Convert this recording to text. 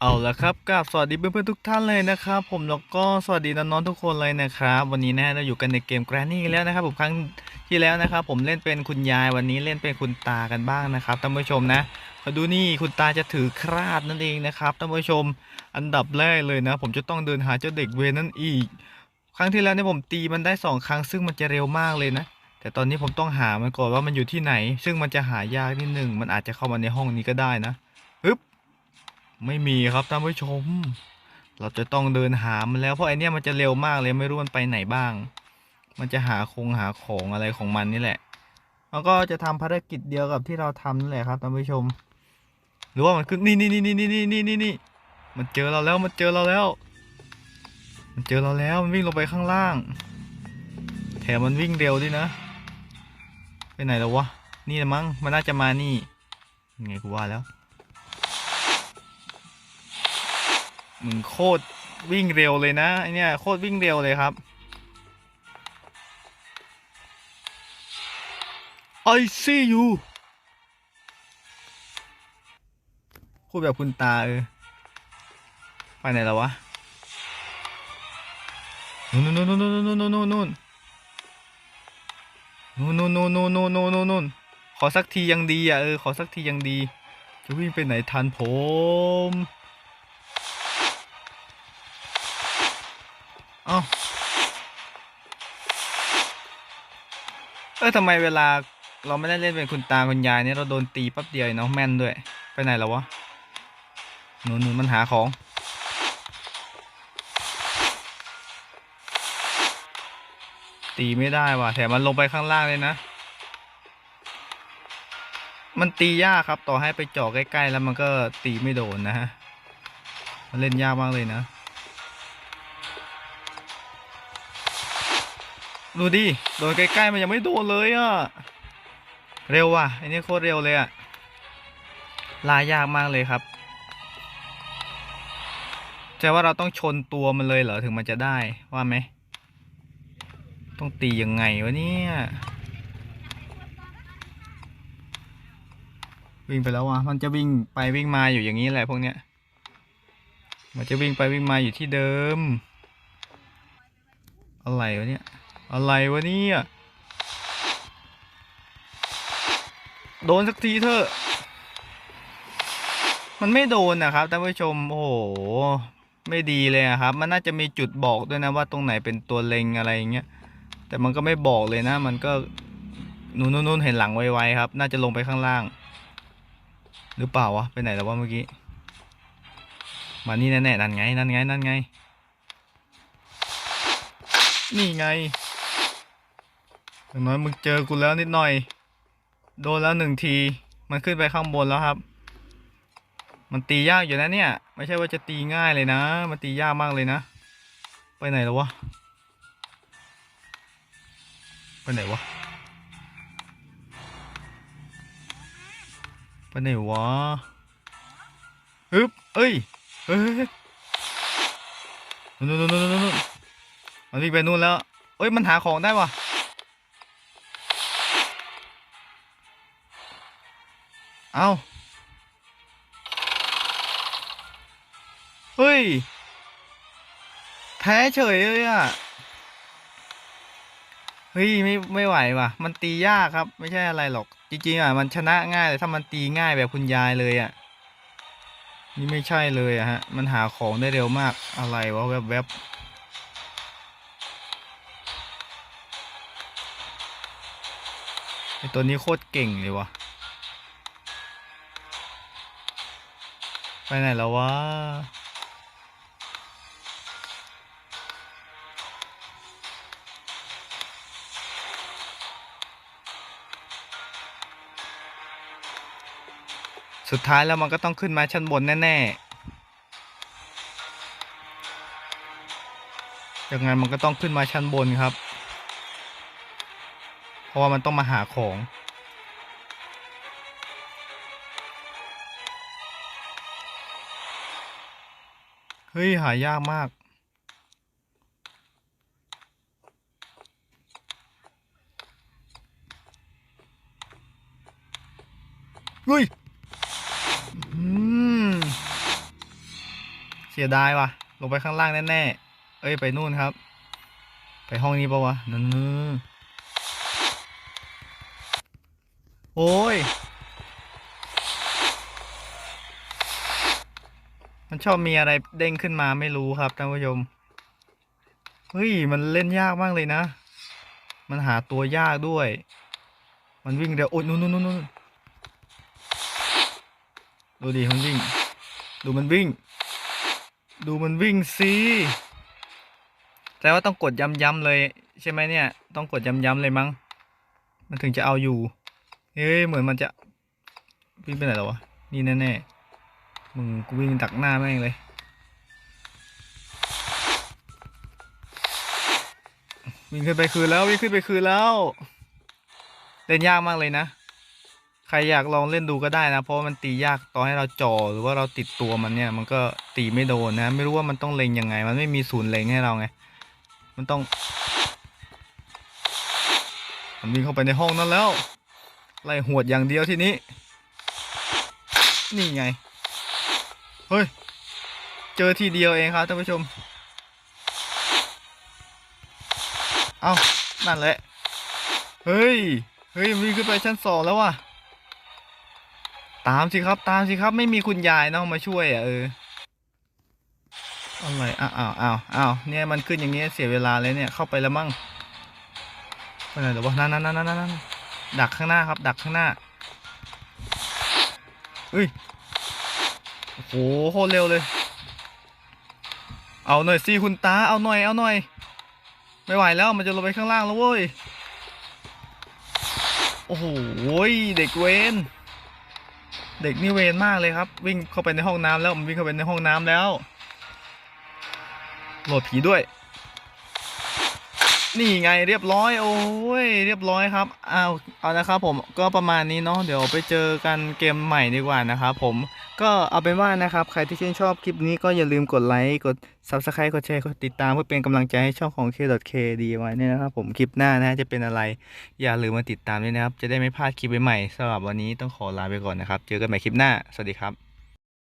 เอาละครับกับสวัสดีเพื่อนๆทุกท่านเลยนะครับ ผมแล้วก็สวัสดีน้องๆทุกคนเลยนะครับ วันนี้นะเราอยู่กันในเกม Granny แล้วนะครับผมครั้งที่แล้วนะครับ ผมเล่นเป็นคุณยายวันนี้เล่นเป็นคุณตากันบ้างนะครับท่านผู้ชมนะมาดูนี่คุณตาจะถือคราดนั่นเองนะครับท่านผู้ชม อันดับแรกเลยนะ ผมจะต้องเดินหาเจ้าเด็กเวรนั่นอีก ครั้งที่แล้วเนี่ยผมตีมันได้สองครั้ง ซึ่งมันจะเร็วมากเลยนะ แต่ตอนนี้ผมต้องหามันก่อนว่ามันอยู่ที่ไหน ซึ่งมันจะหายากนิดหนึ่งมันอาจจะเข้ามาในห้องนี้ก็ได้นะฮึบ ไม่มีครับท่านผู้ชม เราจะต้องเดินหามันแล้วเพราะไอเนี้ยมันจะเร็วมากเลยไม่รู้มันไปไหนบ้าง มันจะหาคงหาของอะไรของมันนี่แหละแล้วก็จะทำภารกิจเดียวกับที่เราทำนั่นแหละครับท่านผู้ชม หรือว่ามันขึ้นนี่นี่นี่นี่นี่นี่นี่นี่มันเจอเราแล้วมันเจอเราแล้ว มันเจอเราแล้วมันวิ่งลงไปข้างล่าง แถมมันวิ่งเร็วด้วยนะไปไหนแล้ววะนี่ละมั้งมันน่าจะมานี่ไงกูว่าแล้ว มึงโคตรวิ่งเร็วเลยนะไอเนี่ยโคตรวิ่งเร็วเลยครับ I see you พูดแบบคุณตาเออไปไหนแล้ววะนู่นนู่นนู่นนู่นนู่นนู่นนู่นนู่นนู่นนู่นนู่นนู่นนู่นนู่นนู่นขอสักทียังดีอะเออขอสักทียังดี จะวิ่งไปไหนทันผม เอ้าเออทำไมเวลาเราไม่ได้เล่นเป็นคุณตาคุณยายเนี่ยเราโดนตีปั๊บเดียวเนาะแม่นด้วย ไปไหนแล้ววะหนู่นนู่นมันหาของ ตีไม่ได้ว่ะแถมมันลงไปข้างล่างเลยนะ มันตียากครับต่อให้ไปเจาะใกล้ๆแล้วมันก็ตีไม่โดนนะฮะ มันเล่นยากมากเลยนะ ดูดิ โดนใกล้ๆมันยังไม่โดนเลยอะ่ะ เร็วว่ะไอ้นี่โคตรเร็วเลยอะ่ะ ลายยากมากเลยครับแต่ว่าเราต้องชนตัวมันเลยเหรอถึงมันจะได้ว่าไหม ต้องตียังไงวะเนี่ย วิ่งไปแล้ววะมันจะวิ่งไปวิ่งมาอยู่อย่างนี้แหละพวกเนี้ย มันจะวิ่งไปวิ่งมาอยู่ที่เดิม อะไรวะเนี่ย อะไรวะเนี่ย โดนสักทีเถอะ มันไม่โดนนะครับท่านผู้ชม โอ้โห ไม่ดีเลยครับ มันน่าจะมีจุดบอกด้วยนะว่าตรงไหนเป็นตัวเล็งอะไรอย่างเงี้ย แต่มันก็ไม่บอกเลยนะ มันก็นู่นนู่นนู่นเห็นหลังไวๆครับ น่าจะลงไปข้างล่าง หรือเปล่าวะ ไปไหนแล้ววะเมื่อกี้ มานี่แน่ๆนั่นไง นั่นไง นั่นไง นี่ไง อย่างน้อยมึงเจอกูแล้วนิดหน่อย โดนแล้วหนึ่งที มันขึ้นไปข้างบนแล้วครับ มันตียากอยู่นะเนี่ย ไม่ใช่ว่าจะตีง่ายเลยนะ มันตียากมากเลยนะ ไปไหนแล้ววะ ไปไหนวะ ไปไหนวะฮึบเอ้ย เฮ้ยนู่นนู่นนู่นนู่นนู่นมันวิ่งไปนู่นแล้วเอ้ย มันหาของได้วะ เอาเฮ้ย แพ้เฉยเลยอะเฮ้ยไม่ไม่ไหวว่ะ มันตียากครับ ไม่ใช่อะไรหรอก จริงๆอะมันชนะง่ายแต่ถ้ามันตีง่ายแบบคุณยายเลยอะ นี่ไม่ใช่เลยอะฮะ มันหาของได้เร็วมากอะไรวะแวบแวบไอตัวนี้โคตรเก่งเลยว่ะ ไปไหนแล้ววะสุดท้ายแล้วมันก็ต้องขึ้นมาชั้นบนแน่ๆยังไงมันก็ต้องขึ้นมาชั้นบนครับ เพราะว่ามันต้องมาหาของ เฮ้ย หายากมาก เฮ้ยเสียดายว่ะ ลงไปข้างล่างแน่ๆ เอ้ย ไปนู่นครับ ไปห้องนี้ปะวะนั่นนโอ้ย มันชอบมีอะไรเด้งขึ้นมาไม่รู้ครับท่านผู้ชม เฮ้ย มันเล่นยากมากเลยนะ มันหาตัวยากด้วย มันวิ่งเร็วโอ้ยนู่นนู่นนู่นนุนดูดิมันวิ่ง ดูมันวิ่ง ดูมันวิ่งสิแต่ว่าต้องกดย้ำๆเลย ใช่ไหมเนี่ย ต้องกดย้ำๆเลยมั้ง มันถึงจะเอาอยู่ เฮ้ย เหมือนมันจะวิ่งไปไหนแล้ววะ นี่แน่ๆ มึงกูวิ่งดักหน้าแม่งเลย วิ่งขึ้นไปคืนแล้ววิ่งขึ้นไปคืนแล้ว เล่นยากมากเลยนะ ใครอยากลองเล่นดูก็ได้นะ เพราะมันตียากตอนให้เราจ่อหรือว่าเราติดตัวมันเนี่ย มันก็ตีไม่โดนนะ ไม่รู้ว่ามันต้องเล็งยังไง มันไม่มีศูนย์เล็งให้เราไง มันต้อง มันวิ่งเข้าไปในห้องนั้นแล้ว ไล่หวดอย่างเดียวที่นี้ นี่ไง เฮ้ย เจอทีเดียวเองครับท่านผู้ชม เอานั่นแหละ เฮ้ย เฮ้ยวิ่งขึ้นไปชั้นสองแล้วว่ะ ตามสิครับตามสิครับไม่มีคุณยายเนาะมาช่วยอะเอออะไรอ้าวอ้าวอ้าวอ้าวเนี่ยมันขึ้นอย่างเงี้ยเสียเวลาเลยเนี่ยเข้าไปแล้วมั่งไปไหนหรอวะนั่นนั่นนั่นนั่นนั่นดักข้างหน้าครับ ดักข้างหน้าเฮ้ย โอ้โหโคตรเร็วเลย เอาหน่อยสิคุณตา เอาหน่อย เอาหน่อย ไม่ไหวแล้วมันจะลงไปข้างล่างแล้วเว้ย โอ้โหเด็กเวนเด็กนี่เวนมากเลยครับ วิ่งเข้าไปในห้องน้ำแล้วมันวิ่งเข้าไปในห้องน้ำแล้ว โหลดผีด้วย นี่ไงเรียบร้อยโอ้ยเรียบร้อยครับเอาเอานะครับผมก็ประมาณนี้เนาะเดี๋ยวไปเจอกันเกมใหม่ดีกว่านะครับผมก็เอาเป็นว่านะครับใครที่ชื่นชอบคลิปนี้ก็อย่าลืมกดไลค์กด Subscribe กดแชร์กดติดตามเพื่อเป็นกำลังใจให้ช่องของ K.K ดีไว้เนี่ยนะครับผมคลิปหน้านะจะเป็นอะไร อย่าลืมมาติดตามด้วยนะครับ จะได้ไม่พลาดคลิปใหม่ๆสำหรับวันนี้ต้องขอลาไปก่อนนะครับ เจอกันใหม่คลิปหน้าสวัสดีครับ